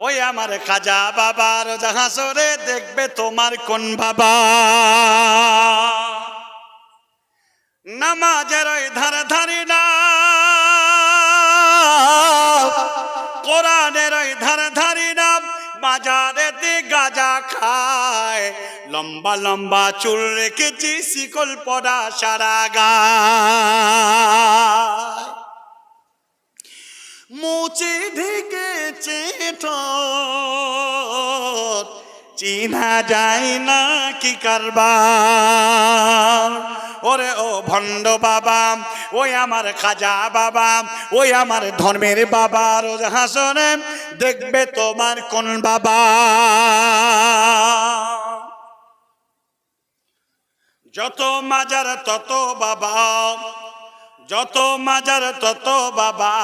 ওই আমার খাজা বাবার জাহাজরে দেখবে তোমার কোন বাবা। নামাজের ওই ধারে ধারি না। কোরআনের ওই ধারে ধারি না। বাজারেতে গাজা খায়। লম্বা লম্বা চুল রেখেছি, শিকল পড়া সারা গায়। মুচে ঢেকেছে ঠোঁট চিনা যায় না কি কারবার। ওরে ও ভণ্ড বাবা, ওই আমার খাজা বাবা, ওই আমার ধর্মের বাবা, রোজ হাসনে দেখবে তোমার কোন বাবা। যত মাজার তত বাবা, যত মাজার তত বাবা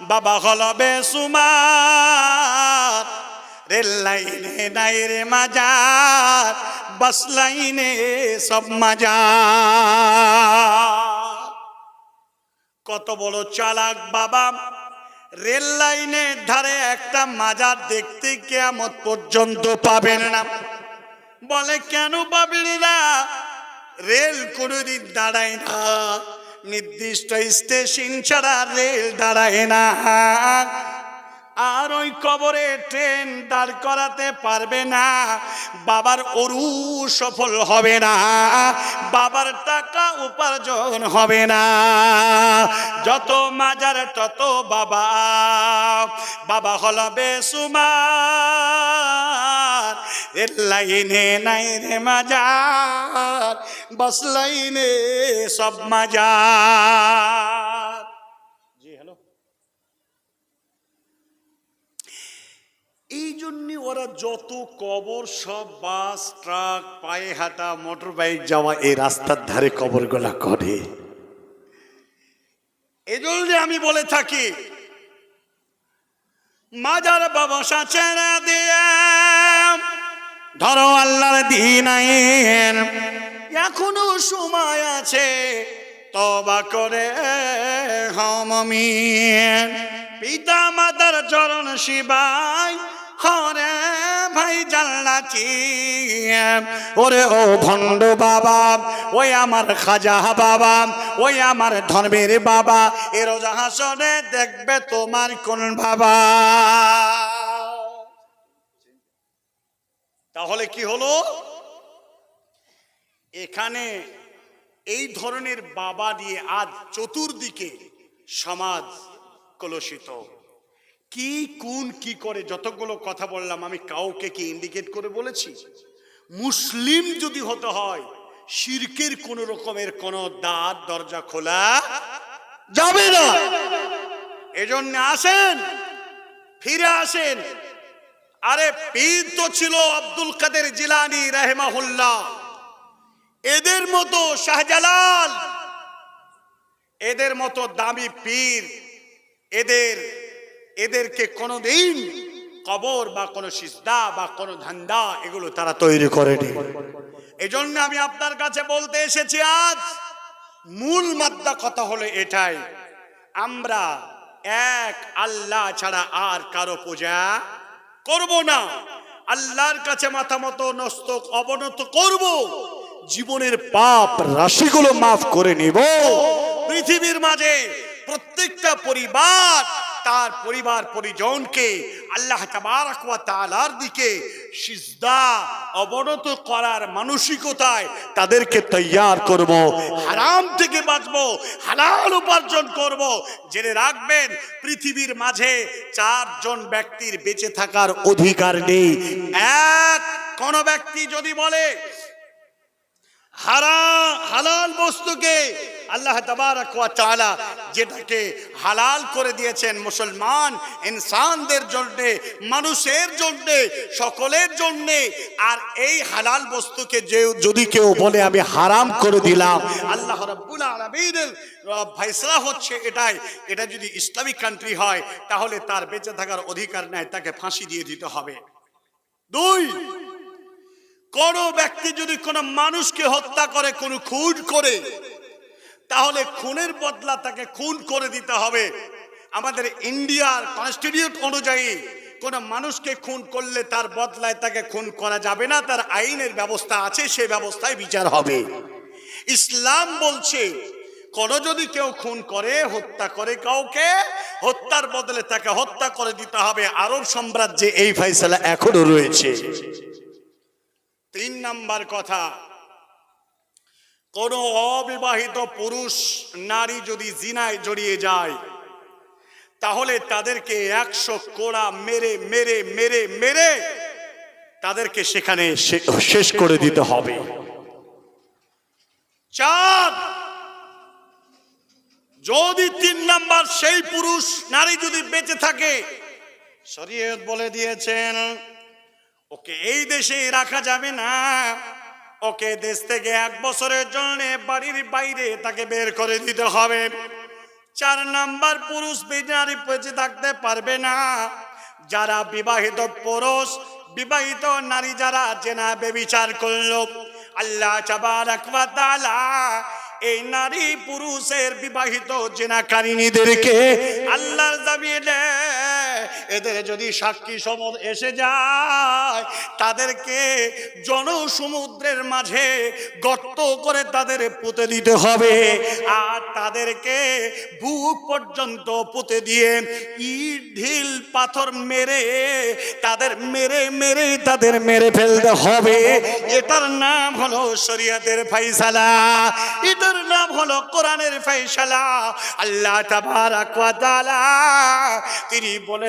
বাবা হলবে সুমার রেল লাইনে নাই রে মাজার, বাস লাইনে সব মাজার। কত বড় চালাক বাবা। রেল লাইনের ধারে একটা মাজার দেখতে কেমন পর্যন্ত পাবেন না। বলে কেন পাবেন না? রেল কোনোদিন দাঁড়ায় না। নির্দিষ্ট স্টেশন ছাড়া রেল দাঁড়ায় না। আর ওই কবরে ট্রেন দাঁড় করাতে পারবে না। বাবার অরু সফল হবে না, বাবার টাকা উপার্জন হবে না। যত মাজার, তত বাবা বাবা হলো বেসুমার এর লাইনে নাই রে মাজার, বস লাইনে সব মাজার। জন্য ওরা যত কবর, সব বাস, ট্রাক, পায়ে হাঁটা মোটর বাইক যাওয়া, এই রাস্তার ধারে কবরগুলা করে। এজন্য আমি বলে থাকি, মাজার ব্যবসা ছেড়ে দিয়ে, ধরো আল্লাহর দিন এখনও সময় আছে তবা করে হমিন পিতা মাতার চরণ হরে ওরে ও ভণ্ড বাবা, ওই আমার খাজা বাবা, ওই আমার ধর্মের বাবা এর হাসনে দেখবে তোমার কোন বাবা। তাহলে কি হলো? এখানে এই ধরনের বাবা দিয়ে আজ চতুর্দিকে সমাজ কলুষিত। কি কোন কি করে যতগুলো কথা বললাম, আমি কাউকে কি ইন্ডিকেট করে বলেছি? মুসলিম যদি হতে হয়, শিরকের কোন রকমের কোন দাঁত, দরজা খোলা যাবে না। এজন্য আসেন, ফিরে আসেন। আরে পীর তো ছিল আব্দুল কাদের জিলানি রাহেমাহুল্লাহ। এদের মতো শাহজালাল, এদের মতো দামি পীর, এদের এদেরকে কোনোদিন কবর বা কোনো সিজদা বা কোনো ধান্দা এগুলো তারা তৈরি করেনি। এজন্য আমি আপনার কাছে বলতে এসেছি আজ, মূল মাদ্দা কথা হলো এটাই, আমরা এক আল্লাহ ছাড়া আর কারও পূজা করব না। আল্লাহর কাছে মাথা মতো নস্তক, অবনত করব। জীবনের পাপ রাশিগুলো মাফ করে নিব। পৃথিবীর মাঝে প্রত্যেকটা পরিবার তার পরিবার, পরিজনকে আল্লাহ তাআলার দিকে সিজদা অবনত করার মানসিকতায় তাদেরকে তৈয়ার করব, হারাম থেকে বাঁচব, হালাল উপার্জন করব। জেনে রাখবেন, পৃথিবীর মাঝে চারজন ব্যক্তির বেঁচে থাকার অধিকার নেই। এক কোন ব্যক্তি যদি বলে, হারা, হালাল বস্তুকে আল্লাহ তাআলা যেটাকে হালাল করে দিয়েছেন মুসলমান ইনসানদের জন্যে, মানুষের জন্যে, সকলের জন্যে, আর এই হালাল বস্তুকে যে যদি কেউ বলে আমি হারাম করে দিলাম, আল্লাহ রাব্বুল আলামিনের ফয়সালা হচ্ছে এটাই, এটা যদি ইসলামিক কান্ট্রি হয়, তাহলে তার বেঁচে থাকার অধিকার নেয় তাকে ফাঁসি দিয়ে দিতে হবে। দুই, কোন ব্যক্তি যদি কোন মানুষকে হত্যা করে, কোন খুন করে তাহলে খুনের বদলা তাকে খুন করে দিতে হবে। আমাদের ইন্ডিয়ার কনস্টিটিউট অনুযায়ী কোন মানুষকে খুন করলে তার বদলায় তাকে খুন করা যাবে না, তার আইনের ব্যবস্থা আছে, সে ব্যবস্থায় বিচার হবে। ইসলাম বলছে, কোন যদি কেউ খুন করে, হত্যা করে কাউকে, হত্যার বদলে তাকে হত্যা করে দিতে হবে। আরব সাম্রাজ্যে এই ফয়সালা এখনও রয়েছে। তিন নাম্বার কথা কোন অবিবাহিত পুরুষ, নারী যদি জিনায় জড়িয়ে যায়, তাহলে তাদেরকে একশো কোড়া মেরে মেরে মেরে মেরে তাদেরকে সেখানে শেষ করে দিতে হবে। চার যদি তিন নাম্বার সেই পুরুষ, নারী যদি বেঁচে থাকে, শরীয়ত বলে দিয়েছেন, ওকে এই দেশে রাখা যাবে না। ওকে দেশ থেকে এক বছরের জন্য বাড়ির বাইরে তাকে বের করে দিতে হবে। চার নাম্বার পুরুষ নারী বেঁচে থাকতে পারবে না। যারা বিবাহিত পুরুষ, বিবাহিত নারী যারা জেনা বেবিচার করল, আল্লাহ ওয়া এই নারী পুরুষের বিবাহিত জেনাকারিনীদেরকে আল্লাহর জামিনে এদের যদি সাক্ষী সমর এসে যায়, তাদেরকে জনসমুদ্রের মাঝে গর্ত করে তাদের পুঁতে দিতে হবে। আর তাদেরকে বুক পর্যন্ত পুঁতে দিয়ে ইট ঢিল পাথর মেরে, তাদের মেরে মেরে তাদের মেরে ফেলতে হবে। এটার নাম হলো শরিয়াতের ফাইসালা এটার নাম হলো কোরআনের ফাইসালা আল্লাহ তিনি বলে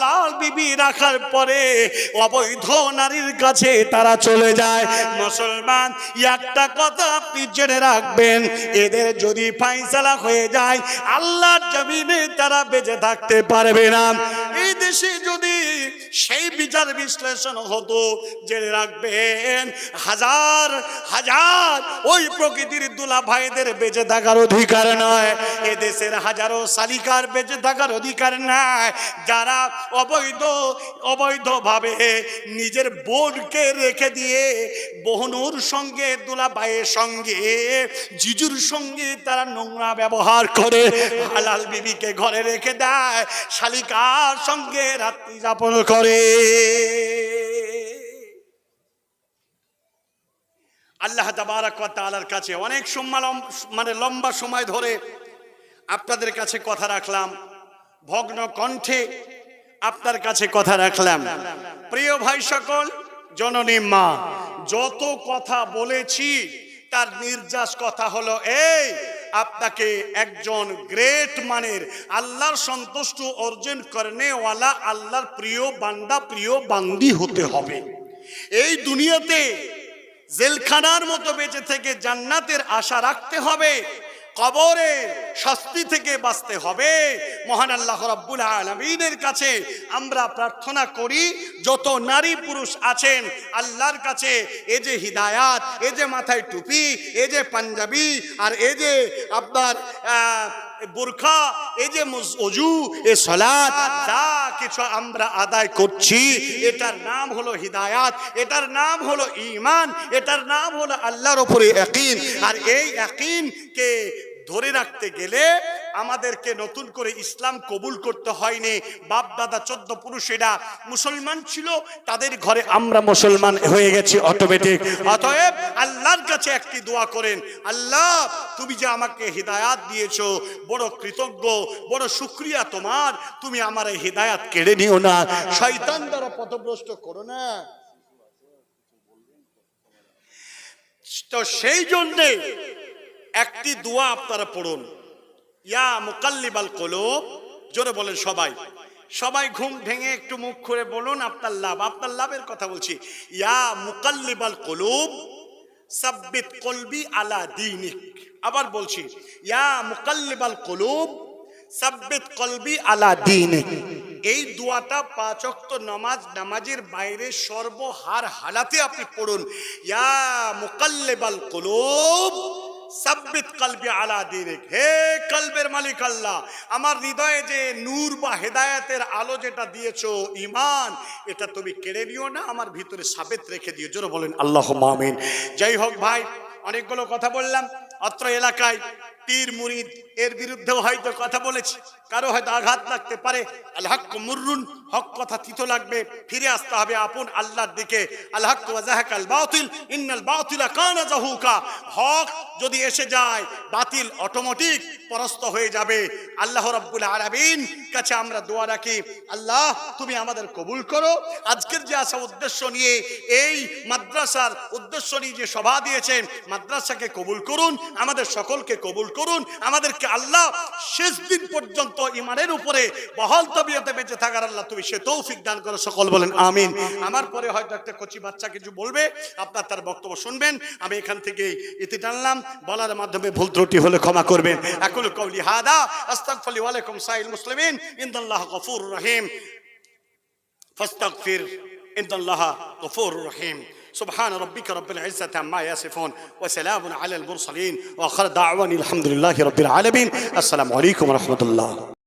হালাল বিবি রাখার পরে অবৈধ নারীর কাছে তারা চলে যায়। মুসলমান, একটা কথা আপনি জেনে রাখবেন, এদের যদি ফাইসালা হয়ে যায়, আল্লাহর জমিনে তারা বেঁচে থাকতে পারবে না। এই দেশে যদি সেই বিচার বিশ্লেষণ হতো। জেনে রাখবেন, হাজার হাজার ওই প্রকৃতির দুলা ভাইদের বেঁচে থাকার অধিকার নয়। এ দেশের হাজারো শালিকার বেঁচে থাকার অধিকার নাই যারা অবৈধ, অবৈধভাবে নিজের বোনকে রেখে দিয়ে বহনুর সঙ্গে দুলা ভাইয়ের সঙ্গে, জিজুর সঙ্গে তারা নোংরা ব্যবহার করে, হালাল বিবিকে ঘরে রেখে দেয়। শালিকার সঙ্গে রাত্রি যাপন করে। আল্লাহ তাআলার কাছে অনেক সময় মানে লম্বা সময় ধরে আপনাদের কাছে কথা রাখলাম। ভগ্ন কণ্ঠে আপনার কাছে কথা রাখলাম। প্রিয় ভাই সকল, জননী মা, যত কথা বলেছি, তার নির্যাস কথা হলো এই আপনাকে একজন গ্রেট মানের, আল্লাহর সন্তুষ্ট অর্জন করনেওয়ালা, আল্লাহর প্রিয় বান্দা, প্রিয় বান্দি হতে হবে। এই দুনিয়াতে জেলখানার মতো বেঁচে থেকে জান্নাতের আশা রাখতে হবে। কবরে শাস্তি থেকে বাঁচতে হবে। মহান আল্লাহ রাব্বুল আলমিনের কাছে আমরা প্রার্থনা করি, যত নারী পুরুষ আছেন, আল্লাহর কাছে এ যে হিদায়াত, এ যে মাথায় টুপি, এ যে পাঞ্জাবি, আর এ যে আপনার বোরখা এই যে অজু, এ সলা যা কিছু আমরা আদায় করছি, এটার নাম হলো হিদায়াত, এটার নাম হলো ইমান এটার নাম হলো আল্লাহর ওপরে একিন আর এই একিনকে ধরে রাখতে গেলে আমাদেরকে নতুন করে ইসলাম কবুল করতে হয়নি। বাপ দাদা চোদ্দ পুরুষেরা মুসলমান ছিল, তাদের ঘরে আমরা মুসলমান হয়ে গেছি অটোমেটিক অতএব আল্লাহর কাছে একটি দোয়া করেন, আল্লাহ, তুমি যে আমাকে হিদায়াত দিয়েছ, বড় কৃতজ্ঞ, বড় শুক্রিয়া তোমার, তুমি আমার এই হিদায়াত কেড়ে নিও না। শয়তান দ্বারা পথভ্রষ্ট করো না। তো সেই জন্যে একটি দোয়া আপনারা পড়ুন। ইয়া মুকাল্লিবাল কলব, জোরে বলেন সবাই। সবাই ঘুম ভেঙে একটু মুখ করে বলুন, আপনার লাভ, আপনার লাভের কথা বলছি। ইয়া মুকাল্লিবাল কলুব, সাব্বিত কলবি আলা দিনিক। আবার বলছি, ইয়া মুকাল্লিবাল কলুব, সাব্বিত কলবি আলা দিনিক। এই দোয়াটা পাঁচ ওয়াক্ত নামাজ, নামাজের বাইরে সর্বহার হালাতে আপনি পড়ুন। ইয়া মুকাল্লিবাল কুলুব সাব্বিত কালবি আলা দিনিক। হে কলবের মালিক আল্লাহ, আমার হৃদয়ে যে নূর বা হেদায়াতের আলো যেটা দিয়েছ ইমান এটা তুমি কেড়ে নিও না, আমার ভিতরে সাবেত রেখে দিও। জোর বলেন আল্লাহ মামিন যাই হোক ভাই, অনেকগুলো কথা বললাম। অত্র এলাকায় পীর মুরিদ এর বিরুদ্ধেও হয়তো কথা বলেছি। কারও হয়তো আঘাত লাগতে পারে। আল হক মুররুন, হক কথা তিতো লাগবে। ফিরে আসতে হবে আপন আল্লাহর দিকে। আল হক যদি এসে যায়, বাতিল অটোমেটিক পরাস্ত হয়ে যাবে। আল্লাহ রাব্বুল আলামিন কাছে আমরা দোয়া রাখি, আল্লাহ তুমি আমাদের কবুল করো। আজকের যে আসা উদ্দেশ্য নিয়ে, এই মাদ্রাসার উদ্দেশ্য নিয়ে যে সভা দিয়েছেন, মাদ্রাসাকে কবুল করুন, আমাদের সকলকে কবুল করুন করুন। আমাদেরকে আল্লাহ শেষ দিন পর্যন্ত ইমানের উপরে বহল তবিয়তে বেঁচে থাকার আল্লাহ তুমি সে তৌফিক দান করো। সকল বলেন, আমিন। আমার পরে হয়তো একটা কচি বাচ্চা কিছু বলবে, আপনার তার বক্তব্য শুনবেন। আমি এখান থেকে ইতি টানলাম। বলার মাধ্যমে ভুল ত্রুটি হলে ক্ষমা করবেন। আকুল কৌলি হাদা আস্তাগফিরু ওয়ালাইকুম সাইল মুসলিমিন। ইন্দুল্লাহ গফুর রহিম। ফাস্তাগফির ইন্দুল্লাহ গফুর রহিম। سبحان ربك رب العزة عما يصفون وسلام على المرسلين وآخر دعواني الحمد لله رب العالمين. السلام عليكم ورحمة الله.